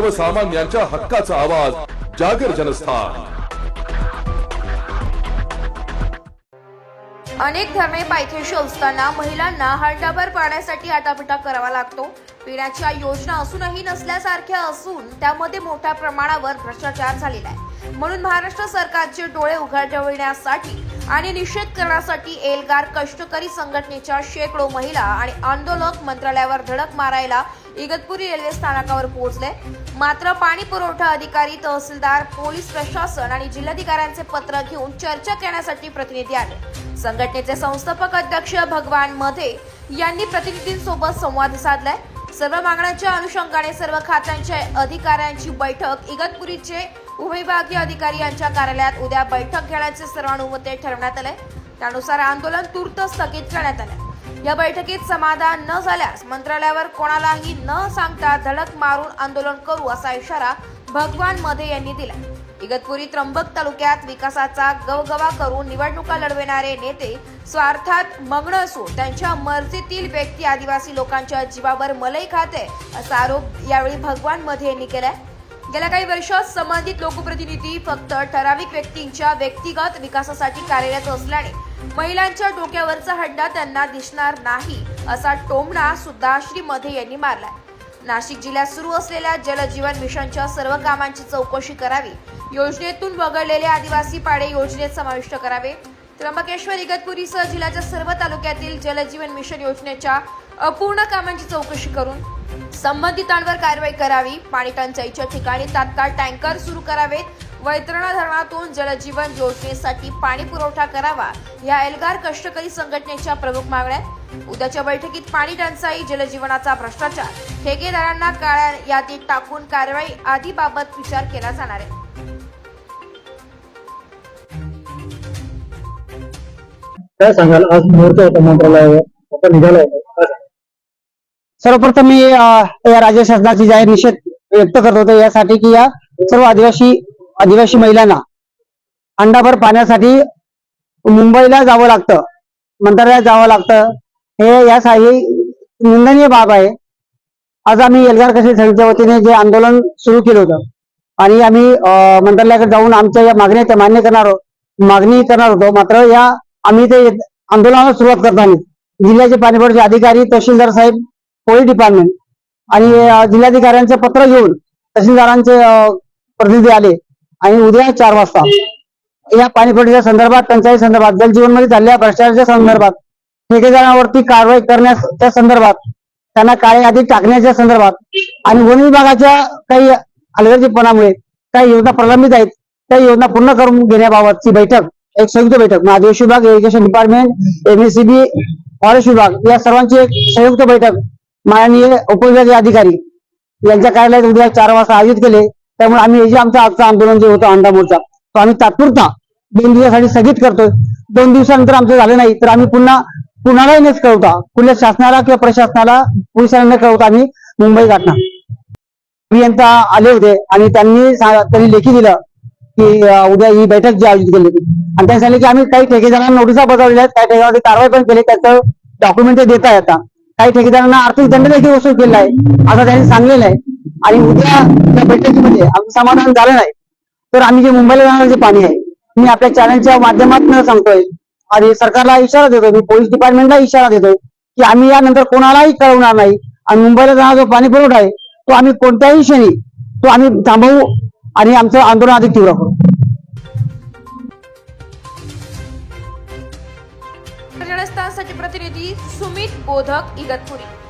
सर्वसामान्यांच्या हक्काचा आवाज जागर जनस्थान. अनेक धरणे पायथ्याशी असताना महिलांना हंडाभर पाण्यासाठी आटापिटा करावा लागतो. पिण्याच्या योजना असूनही नसल्यासारख्या असून त्यामध्ये मोठ्या प्रमाणावर भ्रष्टाचार झालेला आहे. म्हणून महाराष्ट्र सरकारचे डोळे उघडविण्यासाठी आणि निषेध करण्यासाठी एल्गार कष्टकरी संघटनेच्या शेकडो महिला आणि आंदोलक मंत्रालयावर धडक मारायला इगतपुरी रेल्वे स्थानकावर पोहोचले. मात्र पाणी पुरवठा अधिकारी तहसीलदार पोलीस प्रशासन आणि जिल्हाधिकाऱ्यांचे पत्र घेऊन चर्चा करण्यासाठी प्रतिनिधी आले. संघटनेचे संस्थापक अध्यक्ष भगवानमध्ये यांनी प्रतिनिधींसोबत संवाद साधलाय. सर्व मागण्यांच्या अनुषंगाने सर्व खात्यांच्या अधिकाऱ्यांची बैठक इगतपुरीचे उपविभागीय अधिकारी यांच्या कार्यालयात उद्या बैठक घेण्याचे सर्वानुमते ठरवण्यात आले. त्यानुसार आंदोलन तूर्त स्थगित करण्यात आले. या बैठकीत समाधान न झाल्यास मंत्रालयावर कोणालाही न सांगता धडक मारून आंदोलन करू असा इशारा भगवानमध्ये यांनी दिला. इगतपुरी त्र्यंबक तालुक्यात विकासाचा गवगवा करून निवडणुका लढविणारे नेते स्वार्थात मग्न असून त्यांच्या मर्जीतील व्यक्ती आदिवासी लोकांच्या जीवावर मलई खाते असा आरोप यावेळी भगवानमध्ये यांनी केलाय. गेल्या काही वर्षात संबंधित लोकप्रतिनिधी फक्त ठराविक व्यक्तींच्या व्यक्तिगत विकासासाठी कार्यरत असल्याने महिलांच्या डोक्यावरचा हड्डा त्यांना दिसणार नाही असा टोमणा सुद्धा श्री मध्ये यांनी मारला नाशिक जिल्ह्यात सुरू असलेल्या जलजीवन मिशनच्या सर्व कामांची चौकशी करावी योजनेतून वगळलेले आदिवासी पाडे योजनेत समाविष्ट करावे. त्र्यंबकेश्वर इगतपुरीसह जिल्ह्याच्या सर्व तालुक्यातील जलजीवन मिशन योजनेच्या अपूर्ण कामांची चौकशी करून संबंधितांवर कारवाई करावी. पाणी टंचाईच्या ठिकाणी तात्काळ टँकर सुरू करावेत. वैतरणा धरणातून जलजीवन योजनेसाठी पाणी पुरवठा करावा. या एल्गार कष्टकरी संघटनेच्या प्रमुख मागण्या उद्याच्या बैठकीत पाणी टंचाई जलजीवनाचा भ्रष्टाचार ठेकेदारांना काळ्या यादीत टाकून कारवाई आदी बाबत विचार केला जाणार आहे. काय सांगाल? आज मुहूर्त होता मंत्रालयावर. आता निघालाय. सर्वप्रथम मी या राज्य शासनाची जाहीर निषेध व्यक्त करत होतो यासाठी की या सर्व आदिवासी आदिवासी महिलांना अंडाभर पाण्यासाठी मुंबईला जावं लागतं मंत्रालयात जावं लागतं. हे यासाठी निंदनीय बाब आहे. आज आम्ही एल्गार कशी समितीच्या वतीने जे आंदोलन सुरू केलं होतं आणि आम्ही मंत्रालयाकडे जाऊन आमच्या या मागण्या त्या मान्य करणार आहोत मागणी करणार होतो. मात्र या आम्ही ते आंदोलनाला सुरुवात करताना जिल्ह्याचे पाणीपुरचे अधिकारी तहसीलदार साहेब पोलीस डिपार्टमेंट आणि जिल्हाधिकाऱ्यांचं जिल्हाधिकाऱ्यांचे पत्र घेऊन तहसीलदारांचे प्रतिनिधी आले आणि उद्या चार वाजता या पाणीपुरवठ्याच्या संदर्भात टंचाई संदर्भात जलजीवनमध्ये झालेल्या भ्रष्टाचाराच्या संदर्भात ठेकेदारांवरती कारवाई करण्याच्या संदर्भात त्यांना काळे यादीत टाकण्याच्या संदर्भात आणि वन विभागाच्या काही हलगर्जीपणामुळे काही योजना प्रलंबित आहेत त्या योजना पूर्ण करून घेण्याबाबतची बैठक एक संयुक्त बैठक महादेश विभाग इरिगेशन डिपार्टमेंट एमएससीबी फॉरेस्ट विभाग या सर्वांची एक संयुक्त बैठक माननीय उपविभागीय अधिकारी यांच्या कार्यालयात उद्या चार वाजता आयोजित केले. त्यामुळे आम्ही हे जे आमचं आजचं आंदोलन जे होतं अंडा मोर्चा तो आम्ही तात्पुरता दोन दिवसासाठी स्थगित करतोय. दोन दिवसानंतर आमचं झालं नाही तर आम्ही पुन्हा कुणालाही न कळवता कुठल्या शासनाला किंवा प्रशासनाला पोलिसांना न कळवता आम्ही मुंबई गाठणार अभियंता आले होते आणि त्यांनी त्यांनी लेखी दिलं की उद्या ही बैठक जी आयोजित केली होती. आणि त्यांनी सांगितलं की आम्ही काही ठेकेदारांना नोटिसा बजावलेल्या आहेत काही ठेकेदारांची कारवाई पण केली त्याचं डॉक्युमेंट देत आहे आता. काही ठेकेदारांना आर्थिक दंड देखील वसूल केला आहे. असं त्यांनी सांगलेलं आहे. आणि उद्या त्या बैठकीमध्ये आमचं समाधान झालं नाही. तर आम्ही जे मुंबईला जाणार जे पाणी आहे मी आपल्या चॅनलच्या माध्यमातून सांगतोय. आणि सरकारला इशारा देतो मी पोलीस डिपार्टमेंटला इशारा देतोय की आम्ही यानंतर कोणालाही कळवणार नाही. आणि मुंबईला जाणारा जो पाणी पुरवठा आहे तो आम्ही कोणत्याही क्षणी तो आम्ही थांबवू आणि आमचं आंदोलन अधिक तीव्र करू. जनस्थानसाठी प्रतिनिधी सुमित बोधक इगतपुरी.